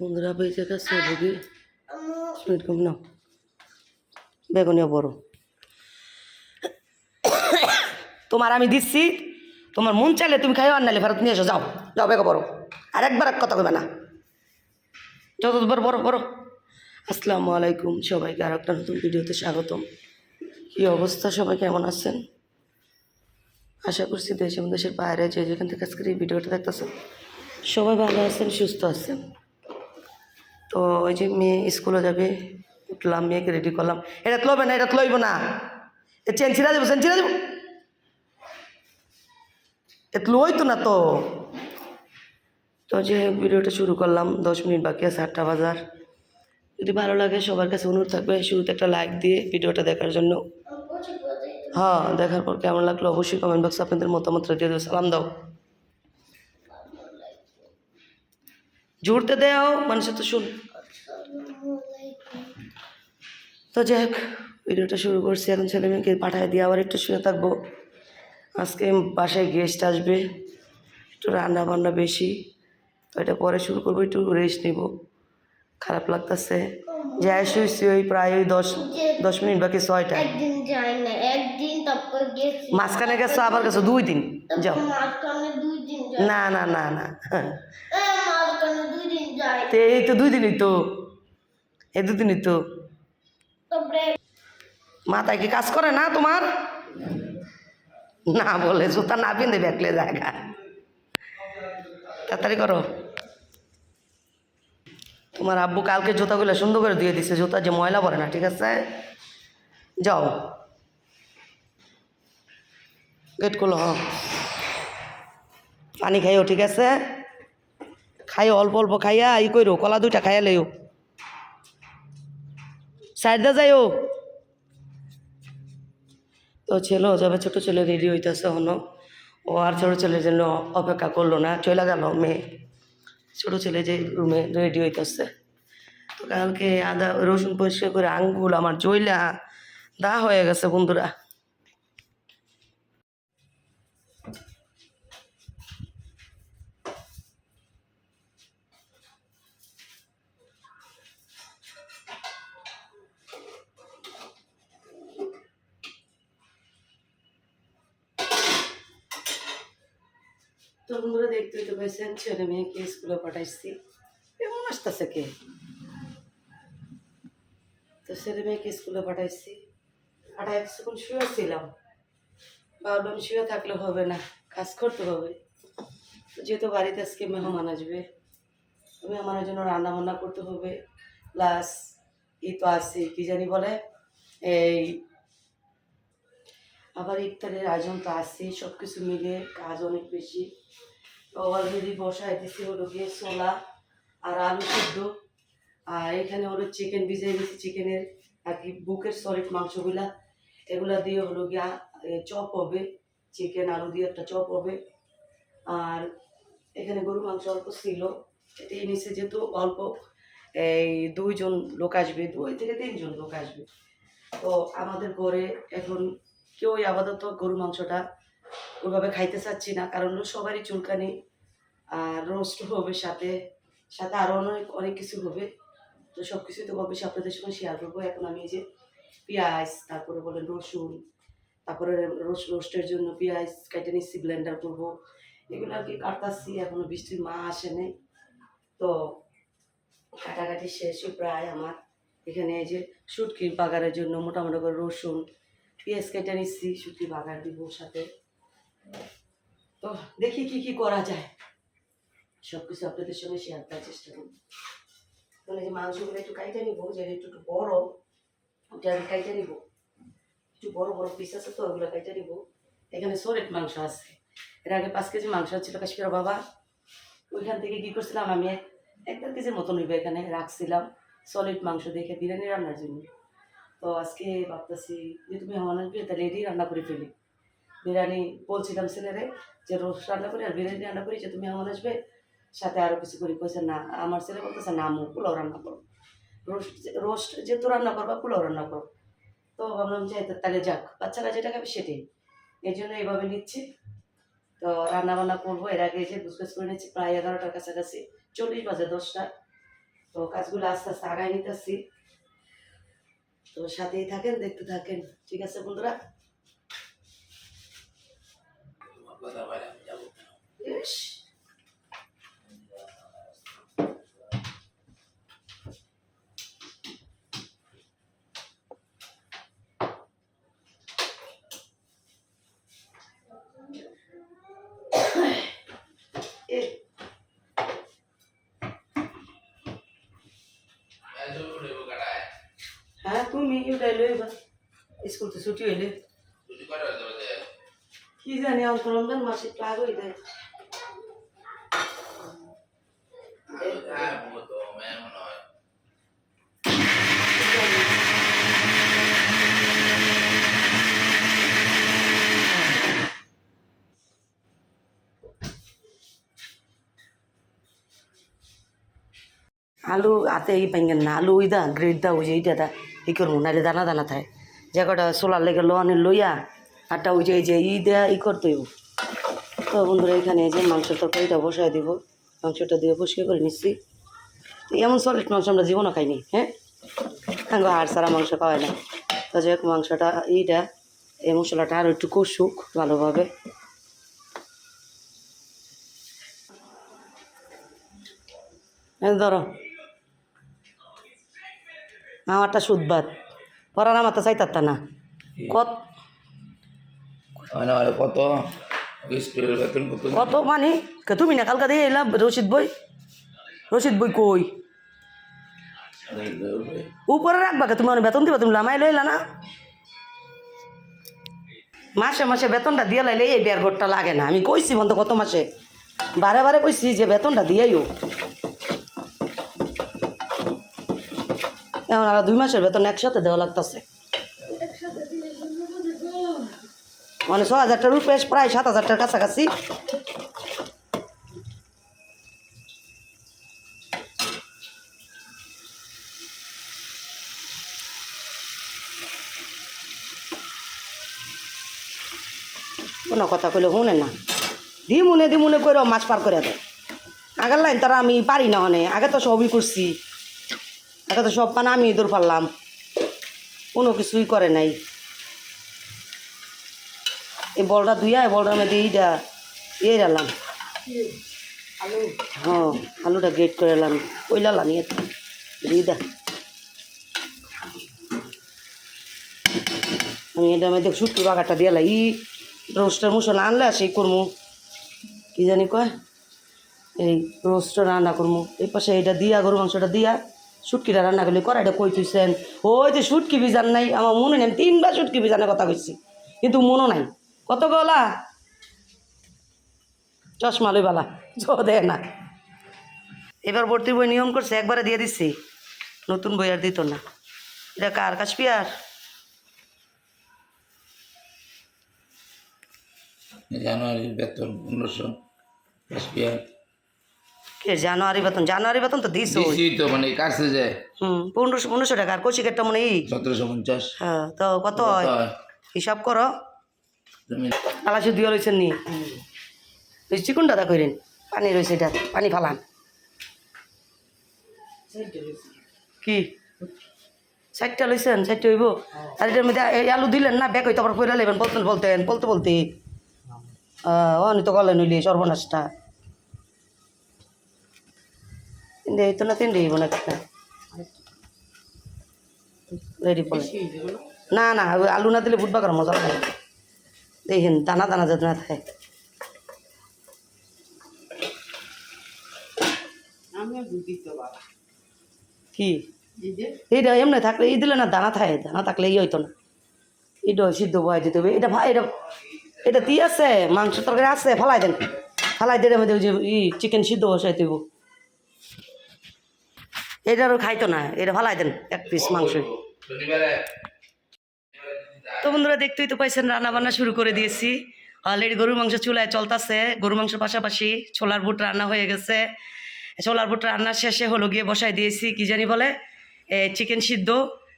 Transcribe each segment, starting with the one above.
বন্ধুরা বেঁচে গেছে ভুগি স্পিড কম নাও। বেগুনিও বড়। তোমার আমি দিচ্ছি, তোমার মন চাইলে তুমি খাইও, আর নাইলে ফেরত নিয়ে এসো, যাও যাও বেগো বড়। আর একবার এক কথা কবে না। যত বড় বড়। বড় আসসালামু আলাইকুম, সবাইকে আর একটা নতুন ভিডিওতে স্বাগতম। কী অবস্থা, সবাই কেমন আছেন? আশা করছি দেশ এবং দেশের বাইরে যে যেখান থেকে আজকের এই ভিডিওটা দেখতেছেন, সবাই ভালো আছেন, সুস্থ আছেন। তো ওই যে মেয়ে স্কুলে যাবে, উঠলাম, মেয়েকে রেডি করলাম। এটা লইবে না, এটা লইব না। এ চেন ছিঁড়া যাব চেন ছিঁড়া যাব এত লইতো না তো। তো যে ভিডিওটা শুরু করলাম, দশ মিনিট বাকি আছে আটটা বাজার। যদি ভালো লাগে, সবার কাছে অনুরোধ থাকবে, শুরুতে একটা লাইক দিয়ে ভিডিওটা দেখার জন্য। হ্যাঁ দেখার পর কেমন লাগল অবশ্যই কমেন্ট বক্সে আপনাদের মতামতটা দিয়ে দেবো। সালাম দাও। জুড়তে দেও মানুষের তো শুন। তো যাই হোক, ভিডিওটা শুরু করছি। এখন ছেলে মেয়েকে পাঠায় দিয়ে আবার একটু শুয়ে থাকব। আজকে বাসায় গেস্ট আসবে, একটু রান্না বান্না বেশি। তো এটা পরে শুরু করব, একটু রেস্ট নিব। খারাপ লাগতেছে। যাই শুয়েছি ওই প্রায় ওই দশ দশ মিনিট বাকি ছয়টা একদিন যাই না একদিন তারপর গেছি মাঝখানে গেছো। আবার গেছো দুই দিন। যাও। না না না না। এই তো দুই দিনই তো। এই দুদিনই তো। মাথায় কি কাজ করে না তোমার? না বলে জুতা না পিনতে ব্যাকলে জায়গা। তাড়াতাড়ি করো। তোমার আব্বু কালকে জুতাগুলো সুন্দর করে দিয়ে দিছে। জুতা যে ময়লা পড়ে না ঠিক আছে? যাও। গেট খুলো হ্যাঁ। পানি খাইও, ঠিক আছে? খাইও, অল্প অল্প খাইয়া ই করো কলা দুইটা খাইয়া লইও। সাইডে যাইও। তো ছেলেও যাবে, ছোট ছেলে রেডি হইতেছে হনো ও আর ছোট ছেলের জন্য অপেক্ষা করল না চলে গেল মেয়ে। ছোট ছেলে যে রুমে রেডি হইতেছে। তো কালকে আদা, রসুন পরিষ্কার করে আঙ্গুল আমার জইলা দা হয়ে গেছে বন্ধুরা। তো বন্ধুরা দেখতেই তো পেয়েছেন ছেলে মেয়েকে স্কুলে পাঠাইছি। কেমন আসতেছে কে? তো ছেলে মেয়েকে স্কুলে পাঠাইছি। পাঠাই কিছুক্ষণ শুয়েছিলাম ভাবলাম শুয়ে থাকলে হবে না, কাজ করতে হবে। যেহেতু বাড়িতে আজকে মেহমান আসবে মেহমানের জন্য রান্না বান্না করতে হবে। প্লাস ই তো আছে কি জানি বলে, এই আবার ইফতারের আয়োজন তো আছে সব কিছু মিলে কাজ অনেক বেশি। অলরেডি বসায় দিছি হলো গিয়ে ছোলা আর আলু সিদ্ধ। আর এখানে হলো চিকেন ভিজিয়ে দিয়েছি চিকেনের আর কি বুকের সলিড মাংসগুলা। এগুলা দিয়ে হলো গিয়া চপ হবে চিকেন আলু দিয়ে একটা চপ হবে। আর এখানে গরু মাংস অল্প ছিল এটাই নিচে যেহেতু অল্প, এই দুইজন লোক আসবে, দুই থেকে তিনজন লোক আসবে। তো আমাদের ঘরে এখন কেউই আপাতত গরু মাংসটা ওইভাবে খাইতে চাচ্ছি না, কারণ সবারই চুলকানি আর রোস্ট হবে সাথে সাথে আরও অনেক অনেক কিছু হবে। তো সব কিছুই তো কবে আপনাদের সঙ্গে শেয়ার করব। এখন আমি যে পেঁয়াজ, তারপরে বলেন রসুন, তারপরে রোস্ট, রোস্টের জন্য পেঁয়াজ কেটে নিচ্ছি ব্লেন্ডার করব। এগুলো আর কি কাটতাছি, এখনও বৃষ্টির মা আসে নাই। তো কাটাকাটি শেষই প্রায় আমার এখানে এই যে শুটকি বাগারের জন্য মোটামুটি করে রসুন পেঁয়াজ কেটে নিচ্ছি শুটকি বাগার দিব সাথে। তো দেখি কি কি করা যায়। সব কিছু আপনাদের সঙ্গে শেয়ার করার চেষ্টা করব। তাহলে যে মাংসগুলো একটু কাইটে নিবো যে একটু একটু বড়, ওটা আমি কাইটে নিবো। একটু বড় বড় পিস আছে তো, ওগুলো কাইটে নিবো। এখানে সরেট মাংস আছে। এর আগে পাঁচ কেজি মাংস ছিল কাশ্মীর বাবা। ওইখান থেকে কি করছিলাম, আমি এক দেড় কেজির মতন হইবে এখানে রাখছিলাম। সলিড মাংস দেখে বিরিয়ানি রান্নার জন্য। তো আজকে ভাবতেছি যে তুমি আমার আসবে তাহলে এটাই রান্না করে ফেলি। বিরিয়ানি বলছিলাম ছেলেরে যে রোস্ট রান্না করি আর বিরিয়ানি রান্না করি যে তুমি আমার আসবে, সাথে আরও কিছু করি। কইছে, না, আমার ছেলে বলতেছে, না আমু পোলাও রান্না করো। রোস্ট রোস্ট যেহেতু রান্না করবা, পোলাও রান্না করো। তো ভাবলাম যে তাহলে যাক, বাচ্চারা যেটা খাবে সেটাই। এই জন্য এইভাবে নিচ্ছি। তো রান্না বান্না করব, এর আগে যে গুছগাছ করে নিচ্ছি, প্রায় এগারোটার কাছাকাছি, চল্লিশ বাজে দশটা। তো কাজগুলো আস্তে আস্তে আগায় নিতেছি। তো সাথেই থাকেন দেখতে থাকেন। ঠিক আছে বন্ধুরা? ইস, এ, এই যে উঠে কাটায়। হ্যাঁ তুমি উঠাই লইবা স্কুল তো ছুটি হইলে ছুটি করে হতে পারে। কি জানি অন্ত রমজান মাসে প্লাগ হয়ে যায় আমি খাই, মুখে তো মেয়ে মনে হয়। আলু হাতে ই পাইঙ্গেন না আলু ইদা গ্রেড দা ওই যে এইটা দা ই করব না রে দানা দানা থাকে যে কটা সোলার লেগে লোয়ানে লইয়া, আরটা ওই যে যে, ই দেয়া, ই করতে তো বন্ধুরা, এখানে যে মাংস তরকারিটা বসায় দিব। মাংসটা দিয়ে বসিয়ে করে নিচ্ছি। এমন সলিড মাংস আমরা জীবনও খাইনি হ্যাঁ? আঙ্গ হাড় সারা মাংস খাওয়াই না। তো যে মাংসটা, এইটা, এই মশলাটা আরও একটু কষুক ভালোভাবে। ধরো। আমারটা সুদবাদ। পরার আমার তো চাইতার না কত? কত? কত মানে? কে তুমি না কালকা দিয়ে এলাম রশিদ বই? রশিদ বই কই? উপরে রাখবা কে? তুমি আমার বেতন দিবা তুমি লামাই লইলা না? মাসে মাসে বেতনটা দিয়ে লাইলে এই বের ঘরটা লাগে না। আমি কইছি বন্ধ কত মাসে বারে বারে কইছি যে বেতনটা দিয়েইও এখন আর দুই মাসের বেতন একসাথে দেওয়া লাগতেছে। মানে ছ হাজার টাকার উপরে প্রায় সাত হাজার টাকার কাছাকাছি। কোনো কথা কইলে শুনে না। দি মনে দি মনে করে মাছ পার করে দেয়। আগের লাইন তারা আমি পারি না অনেক আগে তো সবই করছি। আগে তো সব পানা, আমি দৌড় পারলাম কোনো কিছুই করে নাই। এই বলটা ধুইয়া, এই বলটার মধ্যে এইটা ইয়ে এলাম হ্যাঁ আলুটা গ্রেট করে এলাম কইলালাম ইয়ে দিদা আমি এটার মধ্যে শুটকি বাগারটা দিয়ে ই রোস্টার মশলা আনলে সেই করব কি জানি কয়? এই রোস্টটা রান্না করব এই পাশে এটা দিয়া গরু মাংসটা দিয়া। শুটকিটা রান্না করলে কড়াইটা কই তুইছেন ওই যে শুটকি বিজান নাই, আমার মনে নেই তিনবার শুটকি বিজানের কথা কইছি, কিন্তু মনও নাই। কত গলা? চশমা লইবালা চ দেয় না। এবার ভর্তি বই নিয়ম করছে, একবারে দিয়ে দিচ্ছি। নতুন বই আর দিত না। এটা কার কাশপিয়ার জানুয়ারির বেতন পনেরোশো কাশ্মীর কে জানুয়ারি বেতন? জানুয়ারি বেতন তো দিস দিছি তো মানে কাছে যায় হুম পনেরোশো পনেরোশো টাকা আর কচিকেটটা মনে ই সতেরোশো পঞ্চাশ। হ্যাঁ তো কত হয়? হিসাব করো। আলাসি দিয়ে রয়েছেন নি? চিকুন দাদা কইরেন পানি রয়েছে এটা পানি ফালান। কি? ষাটটা লইছেন ষাটটা হইব? আর এটার মধ্যে এই আলু দিলেন না ব্যাগ হইতে আবার পয়লা লেবেন বলতেন বলতেন বলতে বলতে। অনি তো গলে নইলে সর্বনাশটা। তিনটে হইতো না তিনটে হইব না না আলু না দিলে বুটবা করার মজা লাগে দেখেন দানা দানা যাতে না থাকে কি এইটা এমনি থাকলে এই দিলে না দানা থাকে দানা থাকলে এই হইতো না এটা সিদ্ধ বয় দিতে হবে এটা এটা এটা কি আছে মাংস তরকারি আছে ফালাই দেন ফালাই দিলে ই চিকেন সিদ্ধ বসাই দেব এটারও খাইতো না, এটা ফালাই দেন, এক পিস মাংস। তো বন্ধুরা দেখতেই তো পাইছেন রান্না বান্না শুরু করে দিয়েছি। অলরেডি গরুর মাংস চুলায় চলতেছে, গরুর মাংসের পাশাপাশি ছোলার বুট রান্না হয়ে গেছে। ছোলার বুট রান্নার শেষে হলো গিয়ে বসাই দিয়েছি, কি জানি বলে? চিকেন সিদ্ধ,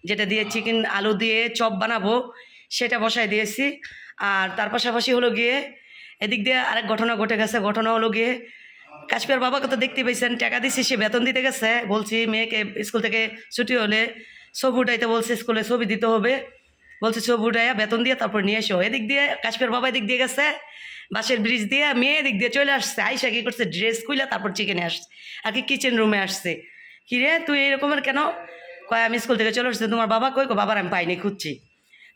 যেটা দিয়ে চিকেন আলু দিয়ে চপ বানাবো, সেটা বসাই দিয়েছি। আর তার পাশাপাশি হলো গিয়ে, এদিক দিয়ে আরেক ঘটনা ঘটে গেছে, ঘটনা হলো গিয়ে কাশ্মীর বাবাকে তো দেখতে পাইছেন, টাকা দিছি, সে বেতন দিতে গেছে। বলছি, মেয়েকে স্কুল থেকে ছুটি হলে ছবি উঠাইতে বলছে, স্কুলে ছবি দিতে হবে। বলছে, ছবি উঠাইয়া বেতন দিয়ে তারপর নিয়ে এসো। এদিক দিয়ে কাশ্মীর বাবা এদিক দিয়ে গেছে বাসের ব্রিজ দিয়ে মেয়ে এদিক দিয়ে চলে আসছে। আইসা কি করছে, ড্রেস খুইলা তারপর চিকেনে আসছে, আর কি কিচেন রুমে আসছে। কি রে, তুই এরকমের কেন? কয়, আমি স্কুল থেকে চলে আসছে, তোমার বাবা কই বাবার আমি পাইনি, খুঁজছি।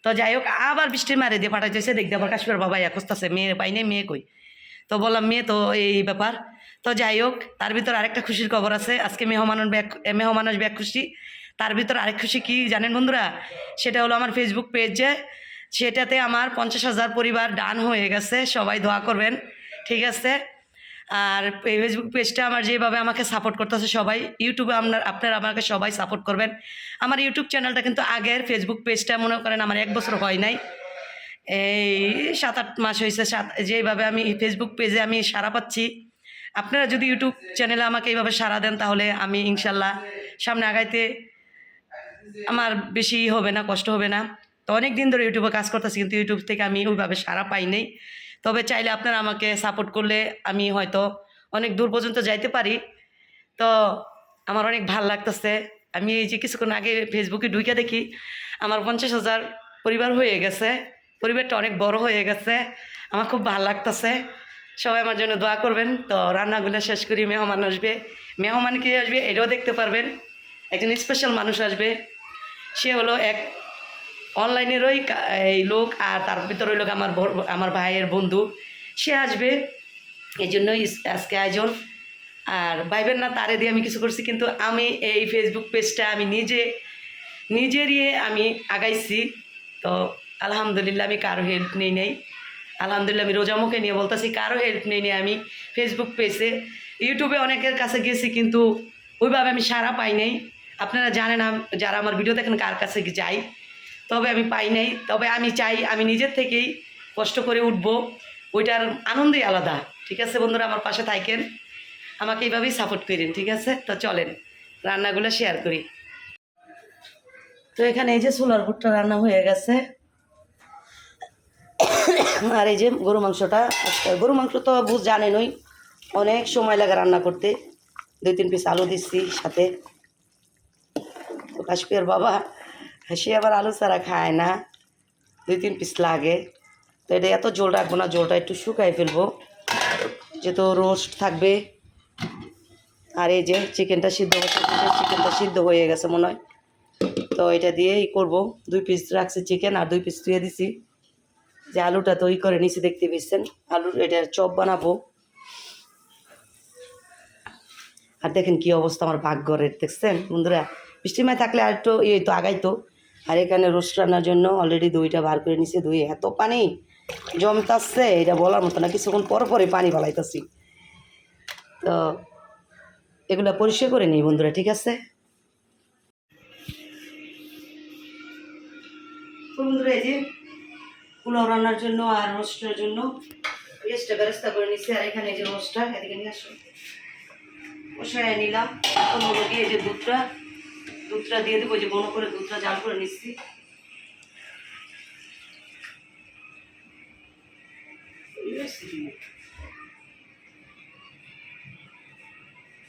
তো যাই হোক, আবার বৃষ্টি মারে দিয়ে পাঠাইতেছে দেখতে আবার কাশ্মীর বাবা ইয়া খুঁজতেছে, মেয়ে পাইনি, মেয়ে কই? তো বললাম, মেয়ে তো এই ব্যাপার। তো যাই হোক, তার ভিতর আরেকটা খুশির খবর আছে। আজকে মেহমানের ব্যাগ মেহমানের ব্যাগ খুশি। তার ভিতর আরেক খুশি কি জানেন বন্ধুরা? সেটা হলো আমার ফেসবুক পেজে সেটাতে আমার পঞ্চাশ হাজার পরিবার ডান হয়ে গেছে। সবাই দোয়া করবেন। ঠিক আছে? আর এই ফেসবুক পেজটা আমার যেভাবে আমাকে সাপোর্ট করতেছে সবাই ইউটিউবে আপনার আপনারা আমাকে সবাই সাপোর্ট করবেন। আমার ইউটিউব চ্যানেলটা কিন্তু আগের ফেসবুক পেজটা মনে করেন আমার এক বছর হয় নাই। এই সাত আট মাস হয়েছে, সাত যেইভাবে আমি ফেসবুক পেজে আমি সারা পাচ্ছি। আপনারা যদি ইউটিউব চ্যানেলে আমাকে এইভাবে সারা দেন, তাহলে আমি ইনশাল্লাহ সামনে আগাইতে আমার বেশি হবে না, কষ্ট হবে না। তো অনেক দিন ধরে ইউটিউবে কাজ করতেছি, কিন্তু ইউটিউব থেকে আমি ওইভাবে সারা পাই নাই। তবে চাইলে আপনারা আমাকে সাপোর্ট করলে আমি হয়তো অনেক দূর পর্যন্ত যাইতে পারি। তো আমার অনেক ভালো লাগতেছে। আমি এই যে কিছুক্ষণ আগে ফেসবুকে ঢুকে দেখি, আমার পঞ্চাশ হাজার পরিবার হয়ে গেছে। পরিবারটা অনেক বড় হয়ে গেছে। আমার খুব ভালো লাগতেছে। সবাই আমার জন্য দোয়া করবেন। তো রান্নাগুলো শেষ করি, মেহমান আসবে। মেহমান কে আসবে এটাও দেখতে পারবেন। একজন স্পেশাল মানুষ আসবে। সে হলো এক অনলাইনেরই এই লোক আর তার ভিতরে লোক আমার আমার ভাইয়ের বন্ধু। সে আসবে। এই জন্যই আজকে আয়োজন। আর ভাইবেন না, তারে দিয়ে আমি কিছু করছি, কিন্তু আমি এই ফেসবুক পেজটা আমি নিজে, নিজেরই আমি আগাইছি। তো আলহামদুলিল্লাহ, আমি কারও হেল্প নেই নেই। আলহামদুলিল্লাহ, আমি রোজা মুখে নিয়ে বলতেছি, কারও হেল্প নেই নেই আমি ফেসবুক পেজে ইউটিউবে অনেকের কাছে গেছি, কিন্তু ওইভাবে আমি সারা পাই নাই। আপনারা জানেন যারা আমার ভিডিও দেখেন, কার কাছে যাই। তবে আমি পাই নাই, তবে আমি চাই, আমি নিজের থেকেই কষ্ট করে উঠবো। ওইটার আনন্দই আলাদা, ঠিক আছে বন্ধুরা? আমার পাশে থাকেন, আমাকে এইভাবেই সাপোর্ট করেন, ঠিক আছে? তো চলেন, রান্নাগুলো শেয়ার করি। তো এখানে এই যে সোলার ভুট্টা রান্না হয়ে গেছে। আর এই যে গরু মাংসটা গরু মাংস তো বুঝ জানেনই অনেক সময় লাগে রান্না করতে। দুই, তিন পিস আলু দিচ্ছি সাথে। তো কাশ্মীর বাবা, সে আবার আলু ছাড়া খায় না। দুই, তিন পিস লাগে। তো এটা এত জোল রাখব না জোলটা একটু শুকাই ফেলব। যেহেতু রোস্ট থাকবে। আর এই যে চিকেনটা সিদ্ধ হচ্ছে, চিকেনটা সিদ্ধ হয়ে গেছে মনে হয়। তো এটা দিয়েই করব। দুই পিস রাখছি চিকেন আর দুই পিস ধুয়ে দিছি। যে আলুটা তৈরি করে নিচে দেখতে পেয়েছেন আলুর এটা চপ বানাবো। আর দেখেন কি অবস্থা আমার ভাগ্যরের দেখছেন? বন্ধুরা, বৃষ্টিমায় থাকলে আর একটু এই তো আগাইতো। আর এখানে রোস্ট রান্নার জন্য অলরেডি দইটা বার করে নিছে, দই এত পানি জমতাচ্ছে এটা বলার মতো না, কিছুক্ষণ পর পরে পানি ফলাইতেছি। তো এগুলো পরিষ্কার করে নিই বন্ধুরা, ঠিক আছে? বন্ধুরা, এই যে পোলাও রান্নার জন্য আর রোস্টের জন্য। পেঁয়াজটা ব্যবস্থা করে নিচ্ছি আর এখানে যে রোস্টটা, এদিকে নিয়ে আসো। বসায় নিলাম। হলো গিয়ে এই যে দুধটা দুধটা দিয়ে দেবো যে বনো করে দুধটা জাল করে নিচ্ছি।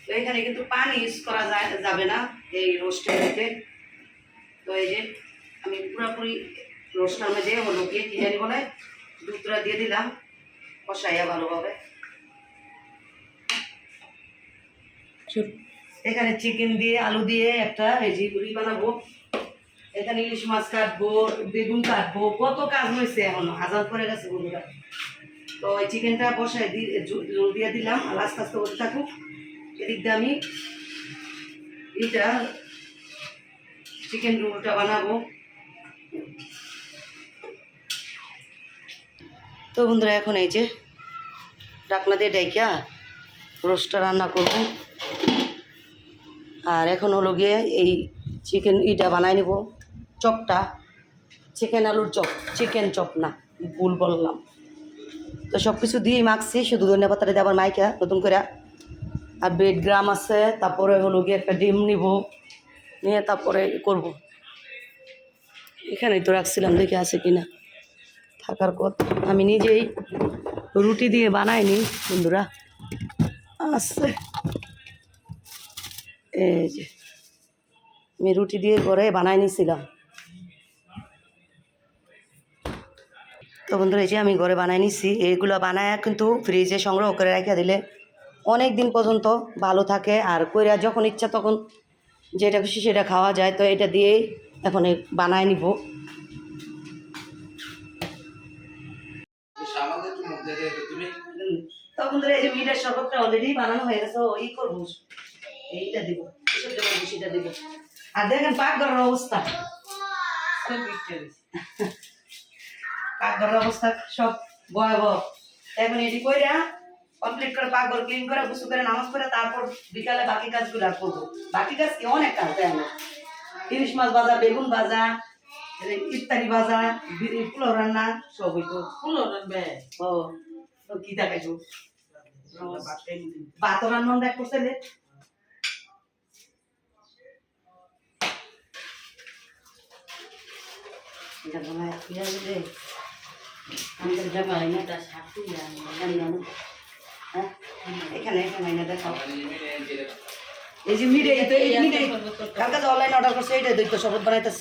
তো এখানে কিন্তু পানি ইউজ করা যাবে না এই রোস্টের মধ্যে। তো এই যে আমি পুরোপুরি রোস্টার মধ্যে হলো গিয়ে কি জানি বলে? দুধটা দিয়ে দিলাম কষাইয়া ভালোভাবে। এখানে চিকেন দিয়ে আলু দিয়ে একটা পুরি বানাবো। এখানে ইলিশ মাছ কাটবো বেগুন কাটবো কত কাজ হয়েছে এখনও আজাদ করে গেছে বন্ধুরা। তো এই চিকেনটা বসায় দিয়ে জল দিয়ে দিলাম আর আস্তে আস্তে হতে থাকুক। এদিক দিয়ে আমি এটা চিকেন রোলটা বানাবো। তো বন্ধুরা, এখন এই যে ডাকনা দিয়ে ডাইকা রোস্টটা রান্না করব। আর এখন হলো গিয়ে এই চিকেন ইটা বানাই নেব, চপটা। চিকেন আলুর চপ, চিকেন চপ না, ভুল বললাম। তো সব কিছু দিয়েই মাখছি, শুধু ধনিয়া পাতাটা দিয়ে আবার মাইকা নতুন করে। আর বেড গ্রাম আছে, তারপরে হলো গিয়ে একটা ডিম নিব, নিয়ে তারপরে করব। এখানেই তো রাখছিলাম, দেখে আছে কিনা। থাকার কথা আমি নিজেই রুটি দিয়ে বানাইনি, বন্ধুরা। আছে। এই যে, আমি রুটি দিয়ে করে বানাই নিছিলাম। তো বন্ধুরা, এই যে আমি ঘরে বানাই নিছি। এইগুলো বানায় কিন্তু ফ্রিজে সংগ্রহ করে রেখে দিলে অনেক দিন পর্যন্ত ভালো থাকে। আর কইরা যখন ইচ্ছা তখন যেটা খুশি সেটা খাওয়া যায়। তো এটা দিয়েই এখন বানায় নিব। তো বন্ধুরা এই যে মিলের শরবতটা অলরেডি বানানো হয়ে গেছে ও ই করব। এইটা দিব এসব দেবো সেটা দিব। আর দেখেন পাকঘরের অবস্থা। পাকঘরের অবস্থা সব ভয়াবহ। এখন এটি কইরা কমপ্লিট করে পাকঘর ক্লিন করে গুছু করে নামাজ করে তারপর বিকালে বাকি কাজগুলো আর করব। বাকি কাজ কি অনেক কাজ তাই না? ইলিশ মাছ ভাজা বেগুন ভাজা ইত্যাদি ভাজা বিরি- রান্না সব হইতো। ও। তো কি দেখাইছো? ভাত রান্না দেখ করছে এটা বানায় পেঁয়াজ রে? আমাদের জামাই না তা শাকু জানি না হ্যাঁ? এখানে এখানে না দেখাও। এই যে মিরে, এই তো এই মিরে। কালকে এটা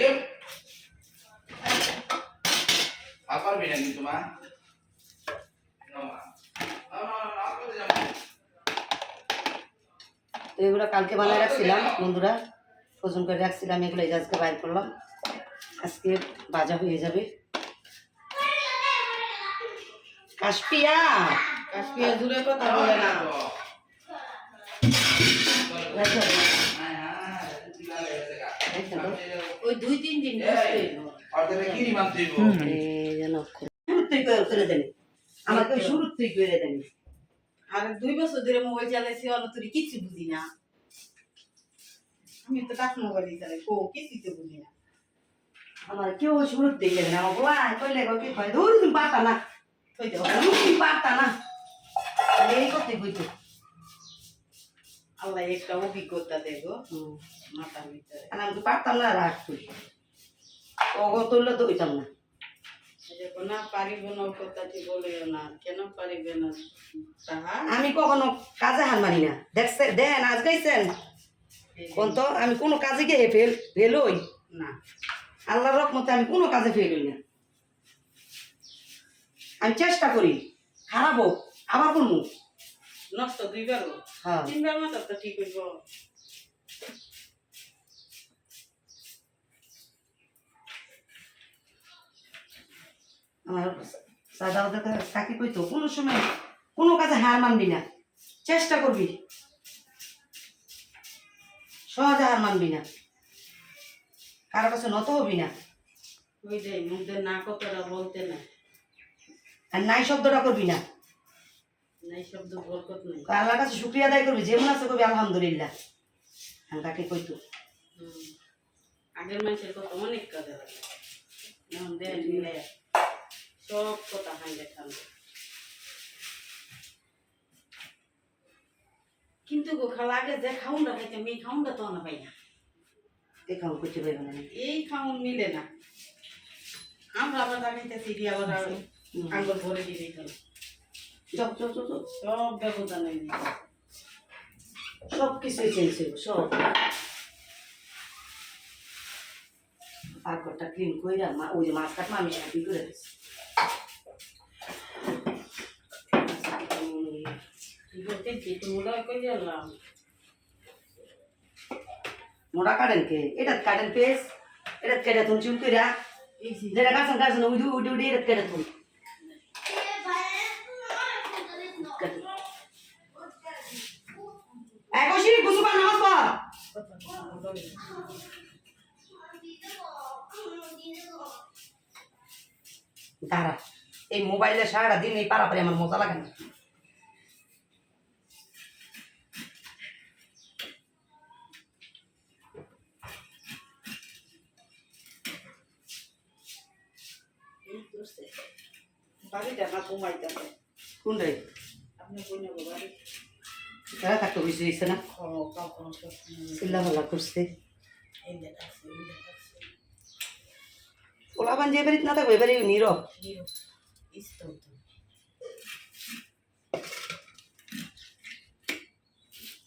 তো এগুলো কালকে বানায় রাখছিলাম বন্ধুরা ফোজন করে রাখছিলাম এগুলো এই আজকে বাইর করলাম। আজকে ভাজা হয়ে যাবে। কাশপিয়া কাশ্মীর দূরে কথা বলে না। ওই দুই তিন দিন করে দেন আমাকে করে দেন আর দুই বছর ধরে মোবাইল চালাইছি অন্য তুই কিছু বুঝি না। আমি তো টাক মোবাইল চালাই কো কিছু তো বুঝি না। আমার কেউ শুরুতেই দেবে না আমার বলা কইলে কি কয় ধর তুমি পারতা না। ওই তো তুমি পারতা না। এই করতে কইতো। আল্লাহ একটা অভিজ্ঞতা দেবো। মাথার ভিতরে। আর আমি পারতাম না তুললে তো না। পারিব না কথাটি বলিও না কেন পারিবে না তাহা? আমি কখনো কাজে হার মানি না। দেখছে দেন আজ গাইছেন। কোন তো আমি কোনো কাজে গিয়ে ফেল ফেল হই না। আল্লাহর রকমতে আমি কোনো কাজে ফেল না। আমি চেষ্টা করি। খারাপ হোক আবার করব। নষ্ট দুইবারও হ্যাঁ। তিনবার মতো তো ঠিক হইব। আমার সাদা কাকি কইতো কোনো সময় কোনো কাজে হার মানবি না। চেষ্টা করবি। সহজে হার মানবি না। কারও কাছে নত হবি না। ওই যে মুখে না কতটা বলতে না। আর নাই শব্দটা করবি না নাই শব্দ বরকত নাই আল্লাহর কাছে শুক্রিয়া আদায় করবি যেমন আছে করবি আলহামদুলিল্লাহ। আমি তাকে কইতো। আগের মানুষের কথা অনেক কাজে লাগে সব কথা হাই দেখান কিন্তু গো খালা আগে যে খাউনটা খাইতে মেয়ে খাউনটা তো না পাই না। দেখাও করতে পারবে না। এই খাউন মিলে না। আমরা আবার দাঁড়িয়েছি দিয়ে আবার আঙ্গুল ভরে দিয়ে দিতাম চপ চপ চপ সব ব্যবধান হয়ে সব কিছুই চেয়েছে সব। পাকঘরটা ক্লিন কইরা মা ওই যে মাছ কাটমা আমি সাথে করে দিচ্ছি মোটা কাটেন কে? এটা কাটেন পেস এটা কেটে তুন চুল যে। যেটা কাছেন কাছেন উইডি উইডি উইডি এটা কেটে তুন এক বসি গুসুবার নামাজ পড়। দাঁড়া, এই মোবাইলে সারাটা দিন এই পারাপারি আমার মজা লাগে না। বুঝতে দিচ্ছে না? চিল্লা ভাল্লা করছে। পোলাপান যে এবারে না থাকবে এবারে নীরব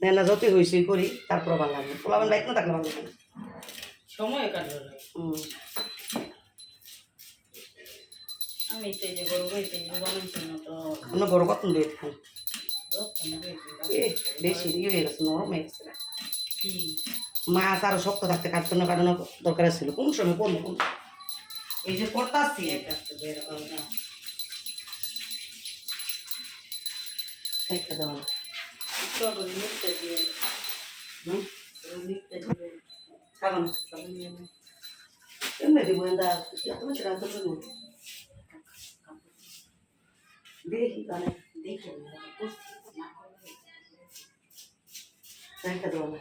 না না যতই হয়েছে করি তারপর ভালো লাগবে। পোলাপান বাইক না থাকলে ভালো লাগে সময় হুম। আমি তো যে গরু বানাইছি না তো বড় কত লেট খান রক্ত নেবে এ বেশি ইয়ে হয়ে গেছে, নরম হয়ে গেছে মাছ আরও শক্ত থাকতে কাটতে কাটানো দরকার ছিল। কোন সময়, কোন কোন। এই যে করতাছি রাখতে পারব দেখি দেখে একটা দেওয়া না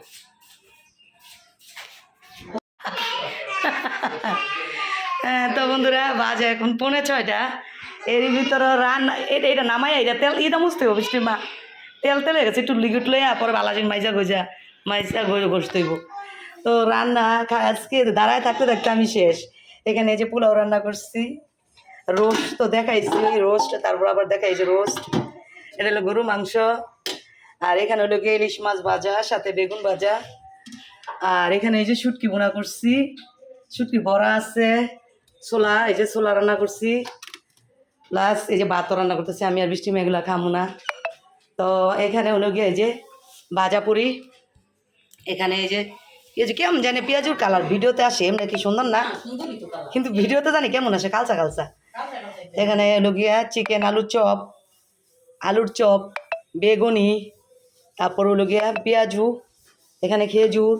হ্যাঁ তো বন্ধুরা, বাজে এখন পৌনে ছয়টা। এর ভিতরে রান্না এটা নামাই, এটা তেল, এটা মুছতে হবে বৃষ্টি মা? তেল তেল গেছে একটু লিকুইড লইয়া, পরে বালাজি মাইজা গজা মাইজা গজা গোসতে হইব। তো রান্না আজকে দাঁড়ায় থাকতে থাকতে আমি শেষ। এখানে যে পোলাও রান্না করছি। রোস্ট তো দেখাইছি, রোস্ট, তারপর আবার দেখাইছি রোস্ট। এটা হলো গরু মাংস। আর এখানে হলো গিয়ে ইলিশ মাছ ভাজা, সাথে বেগুন ভাজা। আর এখানে এই যে শুটকি বোনা করছি। শুটকি বড়া আছে, ছোলা, এই যে ছোলা রান্না করছি। প্লাস এই যে ভাতও রান্না করতেছি, আমি আর বৃষ্টি মেয়েগুলা খামু না। তো এখানে হলো গিয়ে এই যে ভাজা পুরি। এখানে এই যে যে কেমন জানি পেঁয়াজুর কালার, ভিডিওতে আসে, এমনি কি সুন্দর না? কিন্তু ভিডিওতে জানি কেমন আসে, কালচা কালচা। এখানে হলো গিয়া চিকেন আলুর চপ আলুর চপ, বেগুনি তারপর হলো গিয়া পেঁয়াজু এখানে খেজুর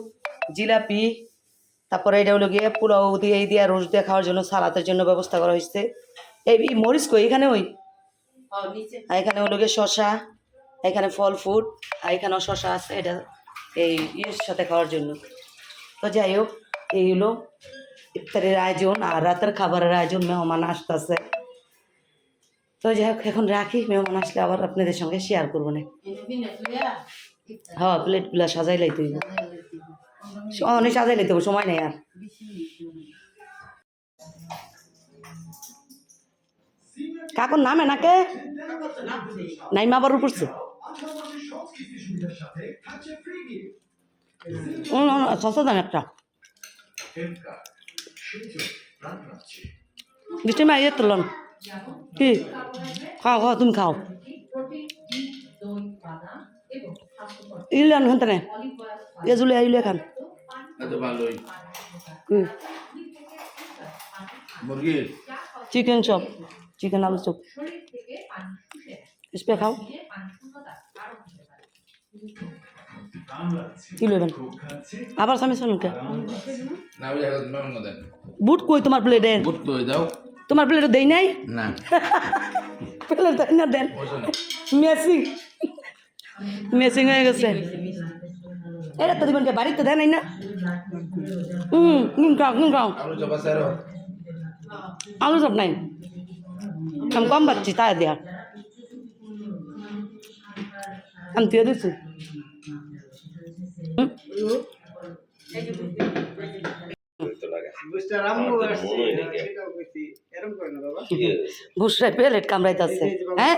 জিলাপি তারপরে এটা হলো গিয়ে পোলাও দিয়ে দিয়ে রোজ দিয়ে খাওয়ার জন্য সালাতের জন্য ব্যবস্থা করা হয়েছে। এই এই মরিচ কই? এখানে ওই? আর এখানে হলো গিয়ে শশা এখানে ফল ফুড আর এখানেও শশা আছে এটা এই ইয়ের সাথে খাওয়ার জন্য। তো যাই হোক এই হলো ইফতারের আয়োজন আর রাতের খাবারের আয়োজন মেহমান আসতেছে। তো যাই হোক, এখন রাখি। মেহমান আসলে আবার আপনাদের সঙ্গে শেয়ার করব না। হ্যাঁ প্লেটগুলো সাজাই লাইতে হইব। অনেক সাজাই লাইতে সময় নেই আর। কাকুর নামে নাকে নাইমা আবার উপরছে সস্তা দাম একটা। বৃষ্টি মা ইয়ে তুলন। কি? খাও খাও তুমি খাও। ইলেন খান তেনে? এ জুলে আইলে খান। কি? চিকেন চপ চিকেন আলু চপ। স্পে খাও। কি লইবেন? আবার স্বামী শুনুনকে না ওই জায়গা মেমন দেন। বুট কই তোমার প্লেটে বুট করে দাও। তোমার প্লেটে দেই নাই? না। প্লেট দেয় না দেন। মেসিং। মেসিং হয়ে গেছে। এটা তো দিবেন বাড়িতে দেয় নাই না। হুম হুম খাও হুম খাও। আলু সব নাই। আমি কম পাচ্ছি তাই দেয়া। আমি দিয়ে দিচ্ছি হুম? ভুসরায় প্লেট কামড়াইতেছে হ্যাঁ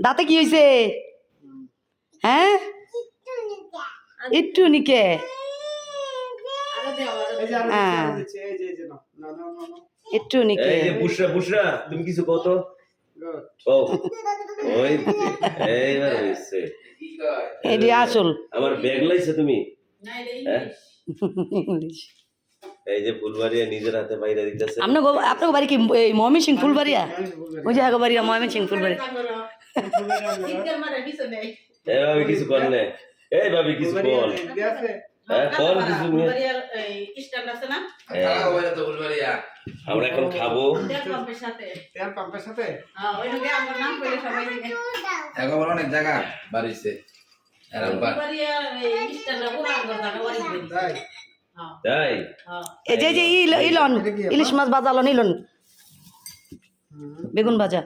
দাঁতে কি হয়েছে হ্যাঁ একটু নিকে হ্যাঁ একটু নিকে এই যে বুশরা বুশরা তুমি কিছু কত এটি আসল আমার ব্যাগ লাইছে তুমি না? ইংলিশ এই যে ফুলবাড়িয়া নিজের হাতে বাইরে দিতেছে। আপনার আপনার বাড়ি কি এই ময়মন সিং ফুলবাড়িয়া? ওই যে আগে বাড়ি ময়মন সিং ফুলবাড়ি। শীতকাল মারে পিছনে এই ভাবি কিছু কর না। এই ভাবি কিছু কর। হ্যাঁ বলবারিয়া আমরা এখন খাব। তেল পাম্পের সাথে। তেল পাম্পের সাথে? হ্যাঁ অনেক জায়গা বাড়িছে। তাই? হ্যাঁ হ্যাঁ এই যে যে ইল- ইলন ইলিশ মাছ বাজালো ইলন। বেগুন ভাজা।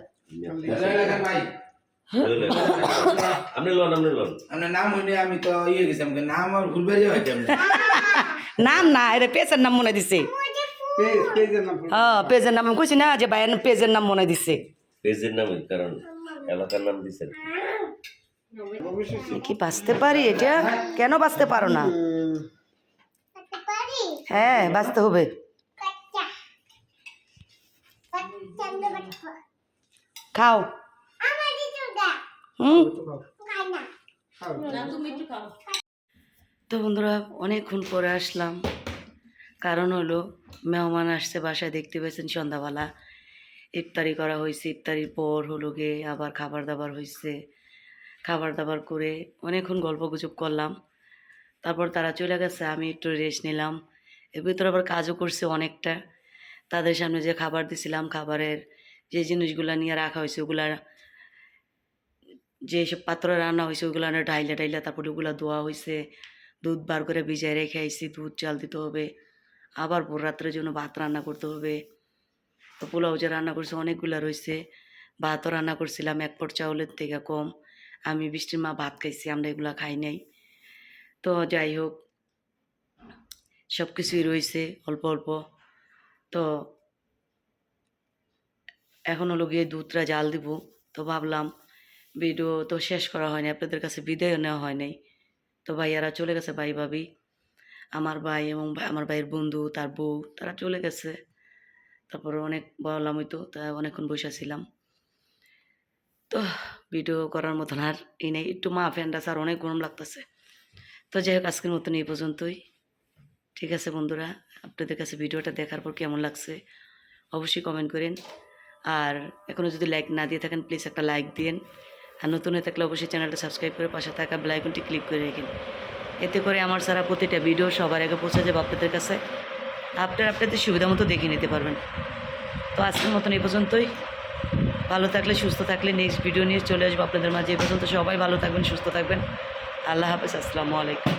আপনি লোন আপনি লোন। আপনার নাম হইলে আমি তো ইয়ে গেছি আমাকে নাম আর নাম না এটা পেঁচের নাম মনে দিছে। হ্যাঁ পেজের নাম আমি কইছি না যে ভাইয়ের পেজের নাম মনে দিছে। পেজের নামে কারণ এলাকার নাম দিছেন কি বাঁচতে পারি এটা? কেন বাঁচতে পারো না? হ্যাঁ বাঁচতে হবে। খাও। হুম? খাই না। না তুমি একটু খাও। তো বন্ধুরা অনেকক্ষণ পরে আসলাম। কারণ হলো মেহমান আসছে বাসায় দেখতে পেয়েছেন সন্ধ্যাবেলা। ইফতারি করা হয়েছে ইফতারির পর হলো গিয়ে আবার খাবার দাবার হয়েছে। খাবার দাবার করে অনেকক্ষণ গল্প গুজব করলাম। তারপর তারা চলে গেছে আমি একটু রেস্ট নিলাম। এর ভিতরে আবার কাজও করছে অনেকটা। তাদের সামনে যে খাবার দিছিলাম, খাবারের যে জিনিসগুলো নিয়ে রাখা হয়েছে, ওগুলা যেসব পাত্র রান্না হয়েছে, ওগুলো ডাইলা ডাইলা তারপরে ওগুলো ধোয়া হয়েছে, দুধ বার করে ভিজায় রেখে আইসি দুধ চাল দিতে হবে, আবার ভোর রাত্রের জন্য ভাত রান্না করতে হবে। তো পোলাও যে রান্না করছে, অনেকগুলো রয়েছে। ভাতও রান্না করছিলাম, এক পট চাউলের থেকে কম। আমি বৃষ্টির মা ভাত খাইছি, আমরা এগুলো খাই নাই। তো যাই হোক সব কিছুই রয়েছে, অল্প অল্প। তো এখন হলো গিয়ে দুধটা জাল দিব। তো ভাবলাম ভিডিও তো শেষ করা হয়নি, আপনাদের কাছে বিদায়ও নেওয়া হয় নাই। তো ভাইয়ারা চলে গেছে ভাই ভাবি। আমার ভাই এবং আমার ভাইয়ের বন্ধু, তার বউ, তারা চলে গেছে। তারপরে অনেক বললাম হয়তো, তা অনেকক্ষণ বসে বসেছিলাম তো ভিডিও করার মতন আর এই নেই, একটু মা ফ্যানটা স্যার অনেক গরম লাগতেছে। তো যাই হোক, আজকের মতন এই পর্যন্তই। ঠিক আছে বন্ধুরা, আপনাদের কাছে ভিডিওটা দেখার পর কেমন লাগছে অবশ্যই কমেন্ট করেন। আর এখনও যদি লাইক না দিয়ে থাকেন প্লিজ একটা লাইক দিন আর নতুন হয়ে থাকলে অবশ্যই চ্যানেলটা সাবস্ক্রাইব করে পাশে থাকা বেলাইকনটি ক্লিক করে রেখেন। এতে করে আমার সারা প্রতিটা ভিডিও সবার আগে পৌঁছে যাবে আপনাদের কাছে। আপনারা আপনাদের সুবিধা মতো দেখে নিতে পারবেন। তো আজকের মতন এই পর্যন্তই। ভালো থাকলে সুস্থ থাকলে নেক্সট ভিডিও নিয়ে চলে আসব আপনাদের মাঝে। এই পর্যন্ত সবাই ভালো থাকবেন, সুস্থ থাকবেন। আল্লাহ হাফেজ, আসসালামু আলাইকুম।